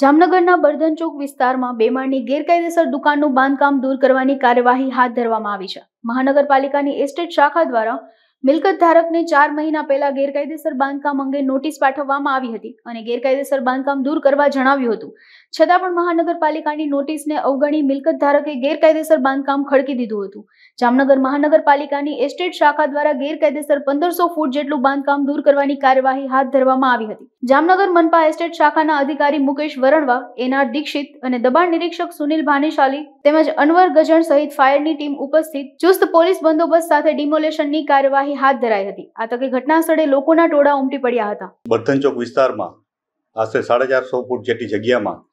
જામનગરના બર્ધન ચોક વિસ્તારમાં બે માળની ગેરકાયદેસર દુકાનનું બાંધકામ દૂર કરવાની કાર્યવાહી હાથ ધરવામાં આવી છે. મહાનગરપાલિકાની એસ્ટેટ શાખા દ્વારા મિલકત ધારકને ચાર મહિના પહેલા ગેરકાયદેસર બાંધકામ અંગે નોટિસ પાઠવવામાં આવી હતી અને ગેરકાયદેસર બાંધકામ દૂર કરવા જણાવ્યું હતું. છતાં પણ મહાનગરપાલિકાની નોટિસને અવગણી મિલકત ધારકે ગેરકાયદેસર બાંધકામ ખડકી દીધું હતું. જામનગર મહાનગરપાલિકાની એસ્ટેટ શાખા દ્વારા ગેરકાયદેસર પંદરસો ફૂટ જેટલું બાંધકામ દૂર કરવાની કાર્યવાહી હાથ ધરવામાં આવી હતી. જામનગર મનપા એસ્ટેટ શાખાના અધિકારી મુકેશ વરણવા એનઆર દીક્ષિત અને દબાણ નિરીક્ષક સુનિલ ભાનેશાલી તેમજ અનવર ગજણ સહિત ફાયરની ટીમ ઉપસ્થિત ચુસ્ત પોલીસ બંદોબસ્ત સાથે ડિમોલેશનની કાર્યવાહી હાથ ધરાઈ હતી. આ તકે ઘટના સ્થળે લોકોના ટોળા ઉમટી પડ્યા હતા. બર્ધન ચોક વિસ્તારમાં આશરે સાડા ચારસો ફૂટ જેટલી જગ્યામાં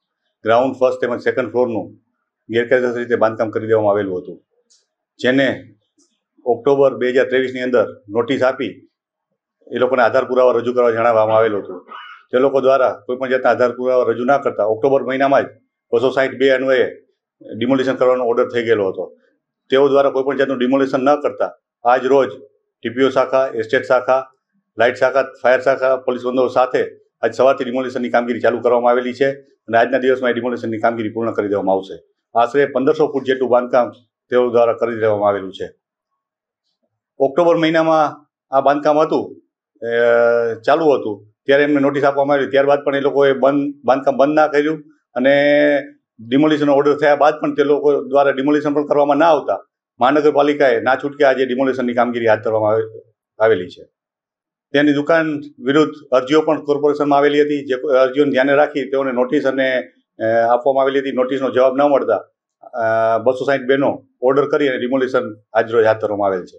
ગ્રાઉન્ડ ફર્સ્ટ તેમજ સેકન્ડ ફ્લોરનું ગેરકાયદેસર રીતે બાંધકામ કરી દેવામાં આવેલું હતું. જેને ઓક્ટોબર બે હજાર ત્રેવીસની અંદર નોટિસ આપી એ લોકોને આધાર પુરાવા રજૂ કરવા જણાવવામાં આવેલું હતું. તે લોકો દ્વારા કોઈપણ જાતના આધાર પુરાવા રજૂ ના કરતા ઓક્ટોબર મહિનામાં જ બસો સાઠ બે અન્વયે ડિમોલિશન કરવાનો ઓર્ડર થઈ ગયેલો હતો. તેઓ દ્વારા કોઈપણ જાતનું ડિમોલિશન ન કરતા આજ રોજ ટીપીઓ શાખા એસ્ટેટ શાખા લાઇટ શાખા ફાયર શાખા, પોલીસ બંદોબસ્ત સાથે આજ સવારથી ડિમોલિશનની કામગીરી ચાલુ કરવામાં આવેલી છે અને આજના દિવસમાં એ ડિમોલિશનની કામગીરી પૂર્ણ કરી દેવામાં આવશે. આશરે પંદરસો ફૂટ જેટલું બાંધકામ તેઓ દ્વારા કરી દેવામાં આવેલું છે. ઓક્ટોબર મહિનામાં આ બાંધકામ હતું. ચાલુ હતું. ત્યારે એમને નોટિસ આપવામાં આવી ત્યારબાદ પણ એ લોકોએ બંધ, બાંધકામ બંધ ના કર્યું અને ડિમોલિશનનો ઓર્ડર થયા બાદ પણ તે લોકો દ્વારા ડિમોલિશન પણ કરવામાં ના આવતા. મહાનગરપાલિકાએ ના છૂટકે આજે ડિમોલિશનની કામગીરી હાથ ધરવામાં આવે- આવેલી છે. તેની દુકાન વિરુદ્ધ અરજીઓ પણ કોર્પોરેશનમાં આવેલી હતી. જે અરજીઓને ધ્યાને રાખી તેઓને નોટિસ અને આપવામાં આવેલી હતી. નોટિસનો જવાબ ન મળતા બસો સાઠ બેનો ઓર્ડર કરી અને ડિમોલિશન આજરોજ હાથ ધરવામાં આવેલ છે.